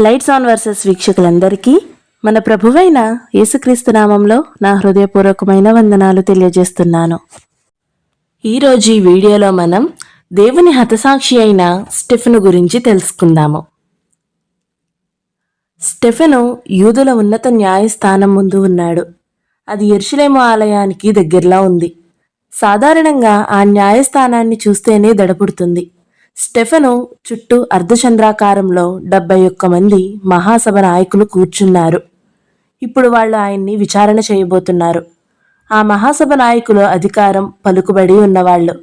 Lights on versus వీక్షకులందరికీ మన ప్రభువైన యేసుక్రీస్తు నామంలో నా హృదయపూర్వకమైన వందనాలు తెలియజేస్తున్నాను. ఈరోజు ఈ వీడియోలో మనం దేవుని హతసాక్షి అయిన స్టెఫెను గురించి తెలుసుకుందాము. స్టెఫెను యూదుల ఉన్నత న్యాయస్థానం ముందు ఉన్నాడు. అది ఎర్షులేము ఆలయానికి దగ్గరలో ఉంది. సాధారణంగా ఆ న్యాయస్థానాన్ని చూస్తేనే దడపుడుతుంది. స్టెఫెనో చుట్టూ అర్ధచంద్రాకారంలో డెబ్బై ఒక్క మంది మహాసభ నాయకులు కూర్చున్నారు. ఇప్పుడు వాళ్ళు ఆయన్ని విచారణ చేయబోతున్నారు. ఆ మహాసభ నాయకుల అధికారం పలుకుబడి ఉన్నవాళ్ళు.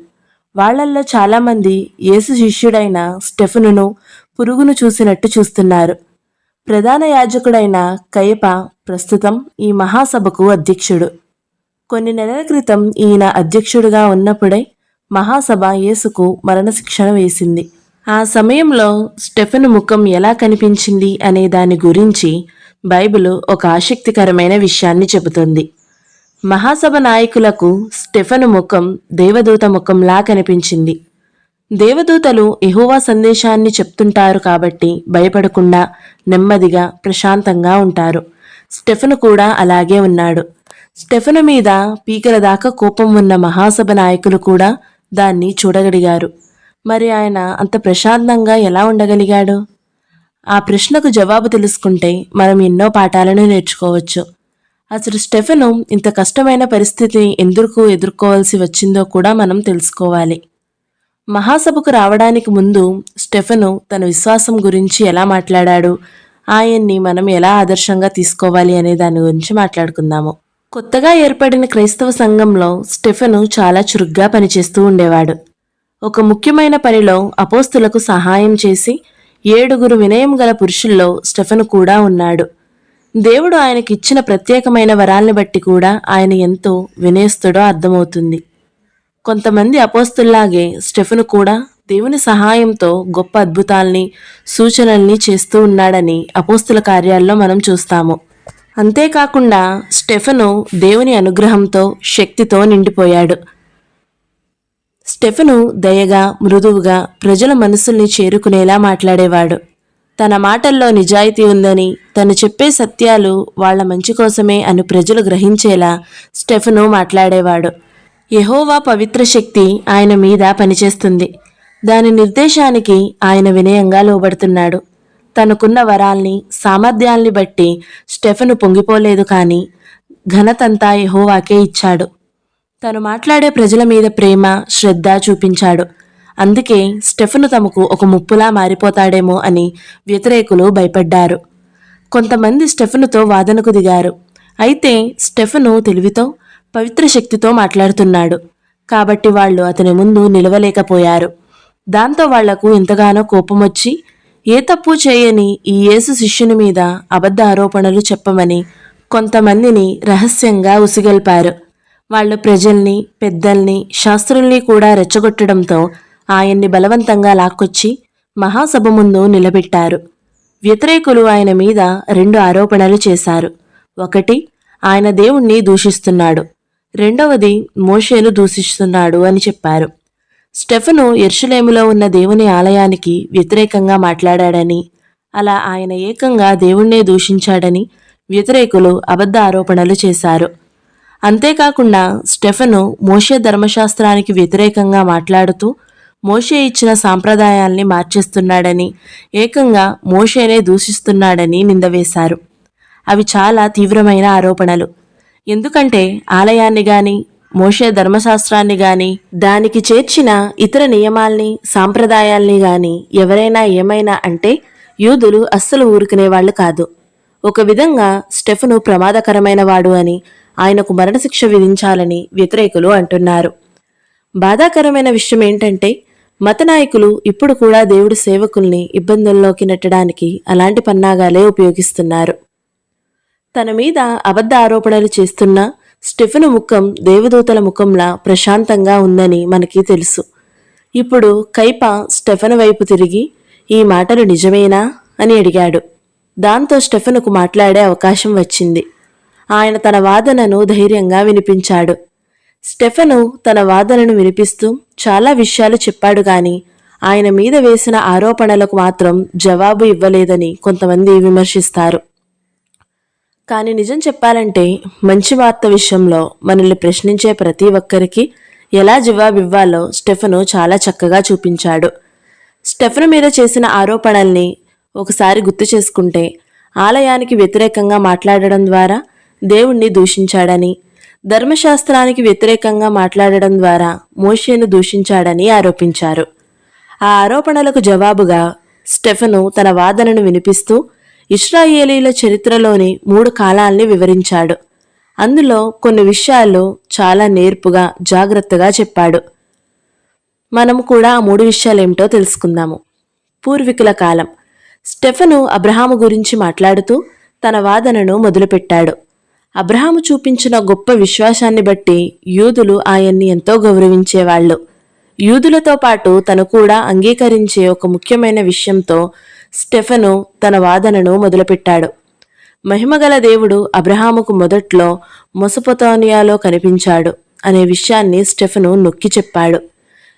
వాళ్ళల్లో చాలామంది యేసు శిష్యుడైన స్టెఫెనును పురుగును చూసినట్టు చూస్తున్నారు. ప్రధాన యాజకుడైన కయప ప్రస్తుతం ఈ మహాసభకు అధ్యక్షుడు. కొన్ని నెలల క్రితం ఈయన అధ్యక్షుడుగా ఉన్నప్పుడే మహాసభ యేసుకు మరణశిక్షణ వేసింది. ఆ సమయంలో స్టెఫెన్ ముఖం ఎలా కనిపించింది అనే దాని గురించి బైబిల్ ఒక ఆసక్తికరమైన విషయాన్ని చెబుతుంది. మహాసభ నాయకులకు స్టెఫెను ముఖం దేవదూత ముఖంలా కనిపించింది. దేవదూతలు ఎహోవా సందేశాన్ని చెప్తుంటారు కాబట్టి భయపడకుండా నెమ్మదిగా ప్రశాంతంగా ఉంటారు. స్టెఫెను కూడా అలాగే ఉన్నాడు. స్టెఫెను మీద పీకల దాకా కోపం ఉన్న మహాసభ నాయకులు కూడా దాన్ని చూడగలిగారు. మరి ఆయన అంత ప్రశాంతంగా ఎలా ఉండగలిగాడు? ఆ ప్రశ్నకు జవాబు తెలుసుకుంటే మనం ఎన్నో పాఠాలను నేర్చుకోవచ్చు. అసలు స్టెఫెను ఇంత కష్టమైన పరిస్థితిని ఎందుకు ఎదుర్కోవాల్సి వచ్చిందో కూడా మనం తెలుసుకోవాలి. మహాసభకు రావడానికి ముందు స్టెఫెను తన విశ్వాసం గురించి ఎలా మాట్లాడాడు? ఆయన్ని మనం ఎలా ఆదర్శంగా తీసుకోవాలి అనే దాని గురించి మాట్లాడుకుందాము. కొత్తగా ఏర్పడిన క్రైస్తవ సంఘంలో స్టెఫెను చాలా చురుగ్గా పనిచేస్తూ ఉండేవాడు. ఒక ముఖ్యమైన పనిలో అపోస్తులకు సహాయం చేసి ఏడుగురు వినయం గల పురుషుల్లో స్టెఫెను కూడా ఉన్నాడు. దేవుడు ఆయనకి ఇచ్చిన ప్రత్యేకమైన వరాల్ని బట్టి కూడా ఆయన ఎంతో వినయస్తుడో అర్థమవుతుంది. కొంతమంది అపోస్తుల్లాగే స్టెఫెను కూడా దేవుని సహాయంతో గొప్ప అద్భుతాల్ని సూచనల్ని చేస్తూ ఉన్నాడని అపోస్తుల కార్యాల్లో మనం చూస్తాము. అంతేకాకుండా స్టెఫను దేవుని అనుగ్రహంతో శక్తితో నిండిపోయాడు. స్టెఫను దయగా మృదువుగా ప్రజల మనసుల్ని చేరుకునేలా మాట్లాడేవాడు. తన మాటల్లో నిజాయితీ ఉందని తను చెప్పే సత్యాలు వాళ్ళ మంచి కోసమే అని ప్రజలు గ్రహించేలా స్టెఫను మాట్లాడేవాడు. యహోవా పవిత్ర శక్తి ఆయన మీద పనిచేస్తుంది. దాని నిర్దేశానికి ఆయన వినయంగా లోబడుతున్నాడు. తనకున్న వరాల్ని సామర్థ్యాల్ని బట్టి స్టెఫెను పొంగిపోలేదు కానీ ఘనతంతా ఎహోవాకే ఇచ్చాడు. తను మాట్లాడే ప్రజల మీద ప్రేమ శ్రద్ధ చూపించాడు. అందుకే స్టెఫెను తమకు ఒక ముప్పులా మారిపోతాడేమో అని వ్యతిరేకులు భయపడ్డారు. కొంతమంది స్టెఫెనుతో వాదనకు దిగారు. అయితే స్టెఫెను తెలివితో పవిత్ర శక్తితో మాట్లాడుతున్నాడు. కాబట్టి వాళ్ళు అతని ముందు నిలవలేకపోయారు. దాంతో వాళ్ళకు ఎంతగానో కోపం వచ్చి ఏ తప్పు చేయని ఈ యేసు శిష్యుని మీద అబద్ధ ఆరోపణలు చెప్పమని కొంతమందిని రహస్యంగా ఉసిగొల్పారు. వాళ్ళు ప్రజల్ని పెద్దల్ని శాస్త్రుల్ని కూడా రెచ్చగొట్టడంతో ఆయన్ని బలవంతంగా లాక్కొచ్చి మహాసభ ముందు నిలబెట్టారు. వ్యతిరేకులు ఆయన మీద రెండు ఆరోపణలు చేశారు. ఒకటి ఆయన దేవుణ్ణి దూషిస్తున్నాడు. రెండవది మోషేను దూషిస్తున్నాడు అని చెప్పారు. స్టెఫను ఎర్షులేములో ఉన్న దేవుని ఆలయానికి వ్యతిరేకంగా మాట్లాడాడని అలా ఆయన ఏకంగా దేవుణ్ణే దూషించాడని వ్యతిరేకులు అబద్ధ ఆరోపణలు చేశారు. అంతేకాకుండా స్టెఫను మోషే ధర్మశాస్త్రానికి వ్యతిరేకంగా మాట్లాడుతూ మోషే ఇచ్చిన సాంప్రదాయాల్ని మార్చేస్తున్నాడని ఏకంగా మోషేనే దూషిస్తున్నాడని నిందవేశారు అవి చాలా తీవ్రమైన ఆరోపణలు. ఎందుకంటే ఆలయాన్ని గాని మోషే ధర్మశాస్త్రాన్ని గాని దానికి చేర్చిన ఇతర నియమాల్ని సాంప్రదాయాల్ని గాని ఎవరైనా ఏమైనా అంటే యూదులు అస్సలు ఊరుకునేవాళ్ళు కాదు. ఒక విధంగా స్టెఫను ప్రమాదకరమైన వాడు అని ఆయనకు మరణశిక్ష విధించాలని వ్యతిరేకులు అంటున్నారు. బాధాకరమైన విషయం ఏంటంటే మత నాయకులు ఇప్పుడు కూడా దేవుడి సేవకుల్ని ఇబ్బందుల్లోకి నెట్టడానికి అలాంటి పన్నాగాలే ఉపయోగిస్తున్నారు. తన మీద అబద్ధ ఆరోపణలు చేస్తున్న స్టెఫెన్ ముఖం దేవదూతల ముఖంలా ప్రశాంతంగా ఉందని మనకి తెలుసు. ఇప్పుడు కైప స్టెఫెన్ వైపు తిరిగి ఈ మాటలు నిజమేనా? అని అడిగాడు. దాంతో స్టెఫెనుకు మాట్లాడే అవకాశం వచ్చింది. ఆయన తన వాదనను ధైర్యంగా వినిపించాడు. స్టెఫెను తన వాదనను వినిపిస్తూ చాలా విషయాలు చెప్పాడు కానీ ఆయన మీద వేసిన ఆరోపణలకు మాత్రం జవాబు ఇవ్వలేదని కొంతమంది విమర్శిస్తారు. కానీ నిజం చెప్పాలంటే మంచి వార్త విషయంలో మనల్ని ప్రశ్నించే ప్రతి ఒక్కరికి ఎలా జవాబివ్వాలో స్టెఫను చాలా చక్కగా చూపించాడు. స్టెఫను మీద చేసిన ఆరోపణల్ని ఒకసారి గుర్తు చేసుకుంటే ఆలయానికి వ్యతిరేకంగా మాట్లాడడం ద్వారా దేవుణ్ణి దూషించాడని ధర్మశాస్త్రానికి వ్యతిరేకంగా మాట్లాడడం ద్వారా మోషేను దూషించాడని ఆరోపించారు. ఆ ఆరోపణలకు జవాబుగా స్టెఫను తన వాదనను వినిపిస్తూ ఇస్రాయేలీల చరిత్రలోని మూడు కాలాల్ని వివరించాడు. అందులో కొన్ని విషయాలు చాలా నేర్పుగా జాగ్రత్తగా చెప్పాడు. మనము కూడా ఆ మూడు విషయాలేమిటో తెలుసుకుందాము. పూర్వీకుల కాలం. స్టెఫను అబ్రహాము గురించి మాట్లాడుతూ తన వాదనను మొదలుపెట్టాడు. అబ్రహాము చూపించిన గొప్ప విశ్వాసాన్ని బట్టి యూదులు ఆయన్ని ఎంతో గౌరవించేవాళ్ళు. యూదులతో పాటు తను కూడా అంగీకరించే ఒక ముఖ్యమైన విషయంతో స్టెఫను తన వాదనను మొదలుపెట్టాడు. మహిమగల దేవుడు అబ్రహాముకు మొదట్లో మొసపొతానియాలో కనిపించాడు అనే విషయాన్ని స్టెఫను నొక్కి చెప్పాడు.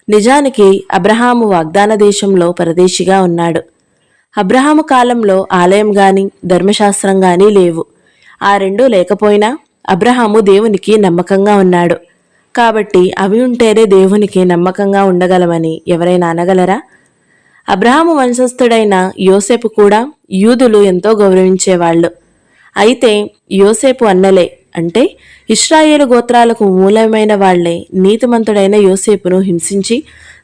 నిజానికి అబ్రహాము వాగ్దాన దేశంలో పరదేశిగా ఉన్నాడు. అబ్రహాము కాలంలో ఆలయం గాని ధర్మశాస్త్రం గాని లేవు. ఆ రెండూ లేకపోయినా అబ్రహాము దేవునికి నమ్మకంగా ఉన్నాడు. కాబట్టి అవి ఉంటేనే దేవునికి నమ్మకంగా ఉండగలమని ఎవరైనా అనగలరా? అబ్రహాము వంశస్థుడైన యోసేపు కూడా యూదులు ఎంతో గౌరవించేవాళ్ళు. అయితే యోసేపు అన్నలే అంటే ఇస్రాయేలు గోత్రాలకు మూలమైన వాళ్ళే నీతిమంతుడైన యోసేపును హింసించి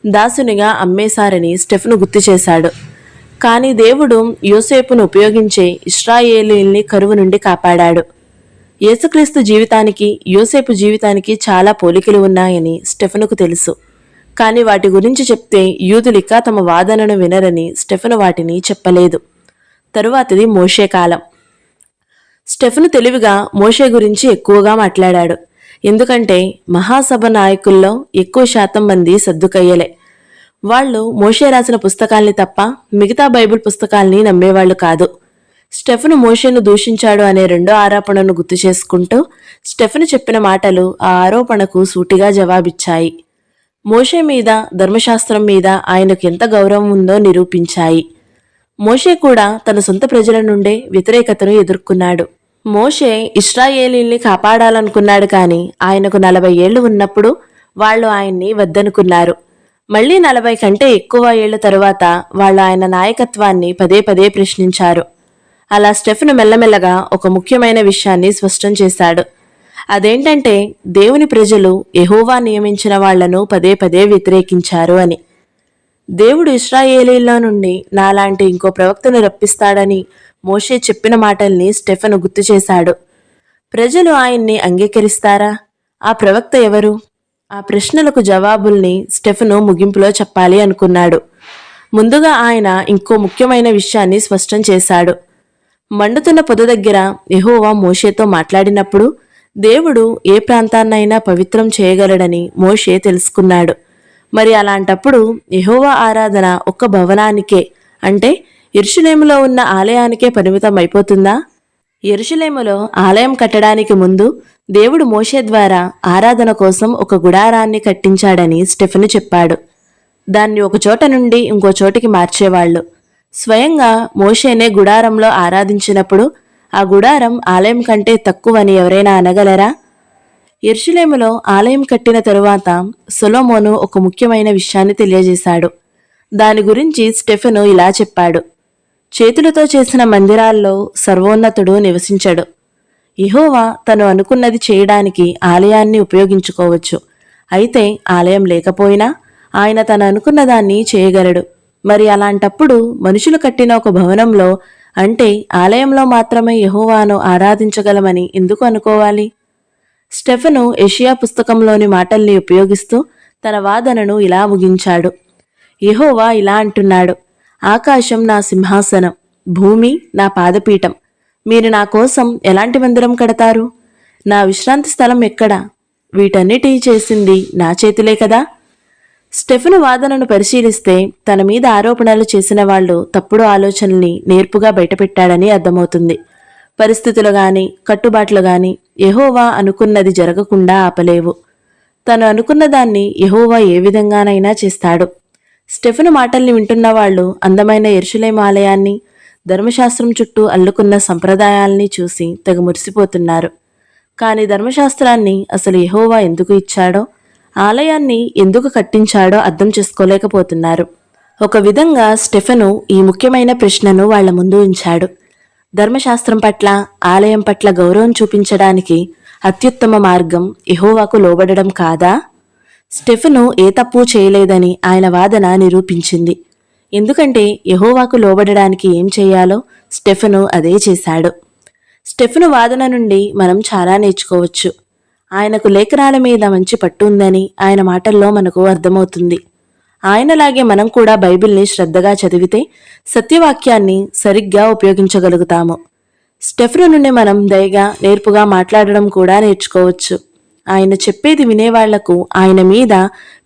దాసునిగా అమ్మేశారని స్టెఫ్ను గుర్తు చేశాడు. కానీ దేవుడు యోసేపును ఉపయోగించే ఇస్రాయేలీల్ని కరువు నుండి కాపాడాడు. యేసుక్రీస్తు జీవితానికి యోసేపు జీవితానికి చాలా పోలికలు ఉన్నాయని స్టెఫనుకు తెలుసు. కానీ వాటి గురించి చెప్తే యూదులిక తమ వాదనను వినరని స్టెఫను వాటిని చెప్పలేదు. తరువాతది మోషే కాలం. స్టెఫను తెలివిగా మోషే గురించి ఎక్కువగా మాట్లాడాడు. ఎందుకంటే మహాసభ నాయకుల్లో ఎక్కువ శాతం మంది సర్దుకయ్యలే. వాళ్ళు మోషే రాసిన పుస్తకాల్ని తప్ప మిగతా బైబిల్ పుస్తకాల్ని నమ్మేవాళ్ళు కాదు. స్టెఫను మోషేను దూషించాడు అనే రెండో ఆరోపణను గుర్తు చేసుకుంటూ స్టెఫను చెప్పిన మాటలు ఆ ఆరోపణకు సూటిగా జవాబిచ్చాయి. మోషే మీద ధర్మశాస్త్రం మీద ఆయనకు ఎంత గౌరవం ఉందో నిరూపించాయి. మోషే కూడా తన సొంత ప్రజల నుండే వ్యతిరేకతను ఎదుర్కొన్నాడు. మోషే ఇస్రాయేలీల్ని కాపాడాలనుకున్నాడు కానీ ఆయనకు నలభై ఏళ్ళు ఉన్నప్పుడు వాళ్ళు ఆయన్ని వద్దనుకున్నారు. మళ్ళీ నలభై కంటే ఎక్కువ ఏళ్ళ తరువాత వాళ్ళు ఆయన నాయకత్వాన్ని పదే పదే ప్రశ్నించారు. అలా స్టెఫ్ను మెల్లమెల్లగా ఒక ముఖ్యమైన విషయాన్ని స్పష్టం చేశాడు. అదేంటంటే దేవుని ప్రజలు ఎహోవా నియమించిన వాళ్ళను పదే పదే వ్యతిరేకించారు అని. దేవుడు ఇస్రాయేలీల నుండి నాలాంటి ఇంకో ప్రవక్తను రప్పిస్తాడని మోషే చెప్పిన మాటల్ని స్టెఫను గుర్తు చేశాడు. ప్రజలు ఆయన్ని అంగీకరిస్తారా? ఆ ప్రవక్త ఎవరు? ఆ ప్రశ్నలకు జవాబుల్ని స్టెఫను ముగింపులో చెప్పాలి అనుకున్నాడు. ముందుగా ఆయన ఇంకో ముఖ్యమైన విషయాన్ని స్పష్టం చేశాడు. మండుతున్న పొద దగ్గర ఎహోవా మోషేతో మాట్లాడినప్పుడు దేవుడు ఏ ప్రాంతాన్నైనా పవిత్రం చేయగలడని మోషే తెలుసుకున్నాడు. మరి అలాంటప్పుడు యహోవా ఆరాధన ఒక్క భవనానికే అంటే ఎరుషులేములో ఉన్న ఆలయానికే పరిమితం అయిపోతుందా ఎరుషులేములో ఆలయం కట్టడానికి ముందు దేవుడు మోషే ద్వారా ఆరాధన కోసం ఒక గుడారాన్ని కట్టించాడని స్టెఫెను చెప్పాడు. దాన్ని ఒక చోట నుండి ఇంకో చోటికి మార్చేవాళ్ళు. స్వయంగా మోషేనే గుడారంలో ఆరాధించినప్పుడు ఆ గుడారం ఆలయం కంటే తక్కువని ఎవరైనా అనగలరా? ఎర్షులేములో ఆలయం కట్టిన తరువాత సొలోమోను ఒక ముఖ్యమైన విషయాన్ని తెలియజేశాడు. దాని గురించి స్టెఫెను ఇలా చెప్పాడు. చేతులతో చేసిన మందిరాల్లో సర్వోన్నతుడు నివసించడు. ఇహోవా తను అనుకున్నది చేయడానికి ఆలయాన్ని ఉపయోగించుకోవచ్చు. అయితే ఆలయం లేకపోయినా ఆయన తను అనుకున్న దాన్ని చేయగలడు. మరి అలాంటప్పుడు మనుషులు కట్టిన ఒక భవనంలో అంటే ఆలయంలో మాత్రమే యహోవాను ఆరాధించగలమని ఎందుకు అనుకోవాలి? స్టెఫెను ఏషియా పుస్తకంలోని మాటల్ని ఉపయోగిస్తూ తన వాదనను ఇలా ముగించాడు. యహోవా ఇలా అంటున్నాడు ఆకాశం నా సింహాసనం భూమి నా పాదపీఠం. మీరు నా కోసం ఎలాంటి మందిరం కడతారు? నా విశ్రాంతి స్థలం ఎక్కడ? వీటన్నిటి చేసింది నా చేతులే కదా? స్టెఫెన్ వాదనను పరిశీలిస్తే తన మీద ఆరోపణలు చేసిన వాళ్ళు తప్పుడు ఆలోచనల్ని నేర్పుగా బయటపెట్టాడని అర్థమవుతుంది. పరిస్థితులు గాని కట్టుబాట్లు గాని యహోవా అనుకున్నది జరగకుండా ఆపలేవు. తను అనుకున్న దాన్ని యహోవా ఏ విధంగానైనా చేస్తాడు. స్టెఫెను మాటల్ని వింటున్న వాళ్ళు అందమైన ఎరుషులేం ఆలయాన్ని ధర్మశాస్త్రం చుట్టూ అల్లుకున్న సంప్రదాయాల్ని చూసి తెగ మురిసిపోతున్నారు. కానీ ధర్మశాస్త్రాన్ని అసలు యహోవా ఎందుకు ఇచ్చాడో ఆలయాన్ని ఎందుకు కట్టించాడో అర్థం చేసుకోలేకపోతున్నారు. ఒక విధంగా స్టెఫెను ఈ ముఖ్యమైన ప్రశ్నను వాళ్ళ ముందు ఉంచాడు. ధర్మశాస్త్రం పట్ల ఆలయం పట్ల గౌరవం చూపించడానికి అత్యుత్తమ మార్గం ఇహోవాకు లోబడడం కాదా? స్టెఫెను ఏ తప్పు చేయలేదని ఆయన వాదన నిరూపించింది. ఎందుకంటే యహోవాకు లోబడడానికి ఏం చేయాలో స్టెఫెను అదే చేశాడు. స్టెఫెను వాదన నుండి మనం చాలా నేర్చుకోవచ్చు. ఆయనకు లేఖనాల మీద మంచి పట్టు ఉందని ఆయన మాటల్లో మనకు అర్థమవుతుంది. ఆయనలాగే మనం కూడా బైబిల్ని శ్రద్ధగా చదివితే సత్యవాక్యాన్ని సరిగ్గా ఉపయోగించగలుగుతాము. స్టెఫ్రు నుండి మనం దయగా నేర్పుగా మాట్లాడడం కూడా నేర్చుకోవచ్చు. ఆయన చెప్పేది వినేవాళ్ళకు ఆయన మీద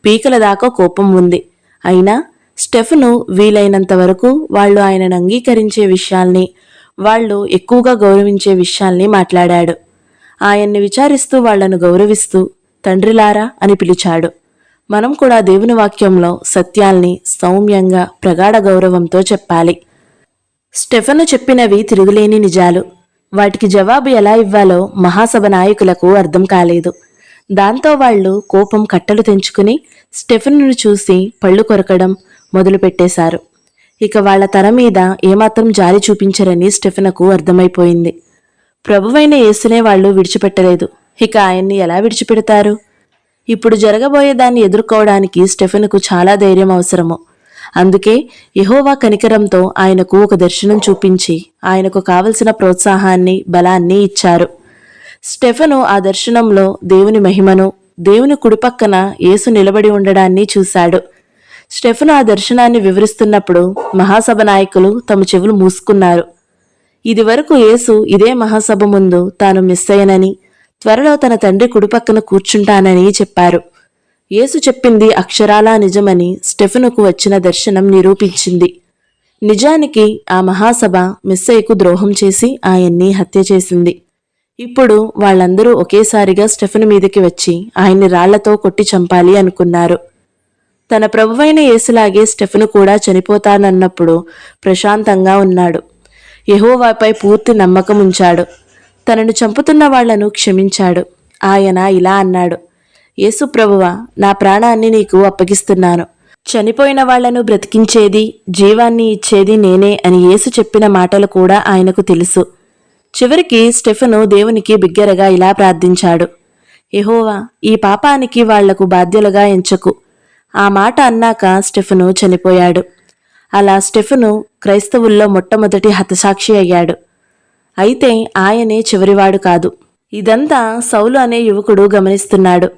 పీకల దాకా కోపం ఉంది. అయినా స్టెఫ్ను వీలైనంత వరకు వాళ్ళు ఆయనను అంగీకరించే విషయాల్ని వాళ్ళు ఎక్కువగా గౌరవించే విషయాల్ని మాట్లాడాడు. ఆయన్ని విచారిస్తూ వాళ్ళను గౌరవిస్తూ తండ్రిలారా అని పిలిచాడు. మనం కూడా దేవుని వాక్యంలో సత్యాల్ని సౌమ్యంగా ప్రగాఢ గౌరవంతో చెప్పాలి. స్టెఫెను చెప్పినవి తిరుగులేని నిజాలు. వాటికి జవాబు ఎలా ఇవ్వాలో మహాసభ నాయకులకు అర్థం కాలేదు. దాంతో వాళ్ళు కోపం కట్టలు తెంచుకుని స్టెఫెన్ను చూసి పళ్ళు కొరకడం మొదలుపెట్టేశారు. ఇక వాళ్ళ తల మీద ఏమాత్రం జాలి చూపించరని స్టెఫెనకు అర్థమైపోయింది. ప్రభువైన యేసునే వాళ్ళు విడిచిపెట్టలేదు. ఇక ఆయన్ని ఎలా విడిచిపెడతారు? ఇప్పుడు జరగబోయే దాన్ని ఎదుర్కోవడానికి స్టెఫెన్కు చాలా ధైర్యం అవసరము. అందుకే యహోవా కనికరంతో ఆయనకు ఒక దర్శనం చూపించి ఆయనకు కావలసిన ప్రోత్సాహాన్ని బలాన్ని ఇచ్చారు. స్టెఫెను ఆ దర్శనంలో దేవుని మహిమను దేవుని కుడిపక్కన యేసు నిలబడి ఉండడాన్ని చూశాడు. స్టెఫెన్ ఆ దర్శనాన్ని వివరిస్తున్నప్పుడు మహాసభ నాయకులు తమ చెవులు మూసుకున్నారు. ఇదివరకు యేసు ఇదే మహాసభ ముందు తాను మిస్ అయ్యనని త్వరలో తన తండ్రి కుడిపక్కన కూర్చుంటానని చెప్పారు. యేసు చెప్పింది అక్షరాలా నిజమని స్టెఫెనుకు వచ్చిన దర్శనం నిరూపించింది. నిజానికి ఆ మహాసభ మిస్సయ్యకు ద్రోహం చేసి ఆయన్ని హత్య చేసింది. ఇప్పుడు వాళ్ళందరూ ఒకేసారిగా స్టెఫెన్ మీదకి వచ్చి ఆయన్ని రాళ్ళతో కొట్టి చంపాలి అనుకున్నారు. తన ప్రభువైన యేసులాగే స్టెఫెను కూడా చనిపోతానన్నప్పుడు ప్రశాంతంగా ఉన్నాడు. యహోవాపై పూర్తి నమ్మకం ఉంచాడు. తనను చంపుతున్న వాళ్ళను క్షమించాడు. ఆయన ఇలా అన్నాడు యేసు ప్రభువ నా ప్రాణాన్ని నీకు అప్పగిస్తున్నాను. చనిపోయిన వాళ్ళను బ్రతికించేది జీవాన్ని ఇచ్చేది నేనే అని యేసు చెప్పిన మాటలు కూడా ఆయనకు తెలుసు. చివరికి స్టెఫను దేవునికి బిగ్గరగా ఇలా ప్రార్థించాడు ఎహోవా ఈ పాపానికి వాళ్ళకు బాధ్యులుగా ఎంచకు. ఆ మాట అన్నాక స్టెఫను చనిపోయాడు. అలా స్టెఫను క్రైస్తవుల్లో మొట్టమొదటి హతసాక్షి అయ్యాడు. అయితే ఆయనే చివరివాడు కాదు. ఇదంతా సౌలు అనే యువకుడు గమనిస్తున్నాడు.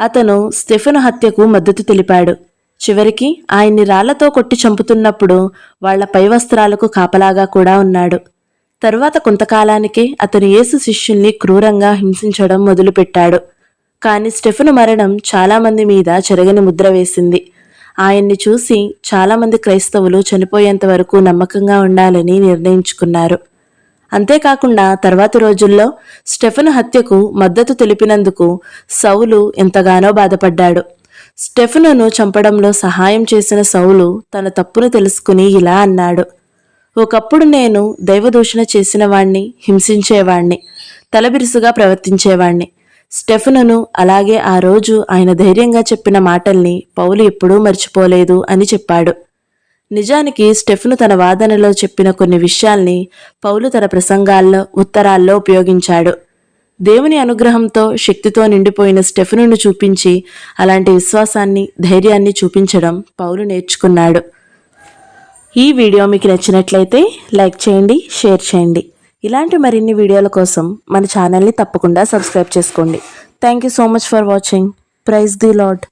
అతను స్టెఫెను హత్యకు మద్దతు తెలిపాడు. చివరికి ఆయన్ని రాళ్ళతో కొట్టి చంపుతున్నప్పుడు వాళ్ళ పై వస్త్రాలకు కాపలాగా కూడా ఉన్నాడు. తరువాత కొంతకాలానికే అతను యేసు శిష్యుల్ని క్రూరంగా హింసించడం మొదలుపెట్టాడు. కాని స్టెఫెను మరణం చాలామంది మీద చెరగని ముద్ర వేసింది. ఆయన్ని చూసి చాలామంది క్రైస్తవులు చనిపోయేంత వరకు నమ్మకంగా ఉండాలని నిర్ణయించుకున్నారు. అంతేకాకుండా తర్వాతి రోజుల్లో స్టెఫెన్ హత్యకు మద్దతు తెలిపినందుకు సౌలు ఎంతగానో బాధపడ్డాడు. స్టెఫెనును చంపడంలో సహాయం చేసిన సౌలు తన తప్పును తెలుసుకుని ఇలా అన్నాడు. ఒకప్పుడు నేను దైవదూషణ చేసిన వాణ్ణి హింసించేవాణ్ణి తలబిరుసుగా ప్రవర్తించేవాణ్ణి. స్టెఫనను అలాగే ఆ రోజు ఆయన ధైర్యంగా చెప్పిన మాటల్ని పౌలు ఎప్పుడూ మర్చిపోలేదు అని చెప్పాడు. నిజానికి స్టెఫెను తన వాదనలో చెప్పిన కొన్ని విషయాల్ని పౌలు తన ప్రసంగాల్లో ఉత్తరాల్లో ఉపయోగించాడు. దేవుని అనుగ్రహంతో శక్తితో నిండిపోయిన స్టెఫెనును చూపించి అలాంటి విశ్వాసాన్ని ధైర్యాన్ని చూపించడం పౌలు నేర్చుకున్నాడు. ఈ వీడియో మీకు నచ్చినట్లయితే లైక్ చేయండి షేర్ చేయండి. ఇలాంటి మరిన్ని వీడియోల కోసం మన ఛానల్ని తప్పకుండా సబ్స్క్రైబ్ చేసుకోండి. Thank you so much for watching praise the Lord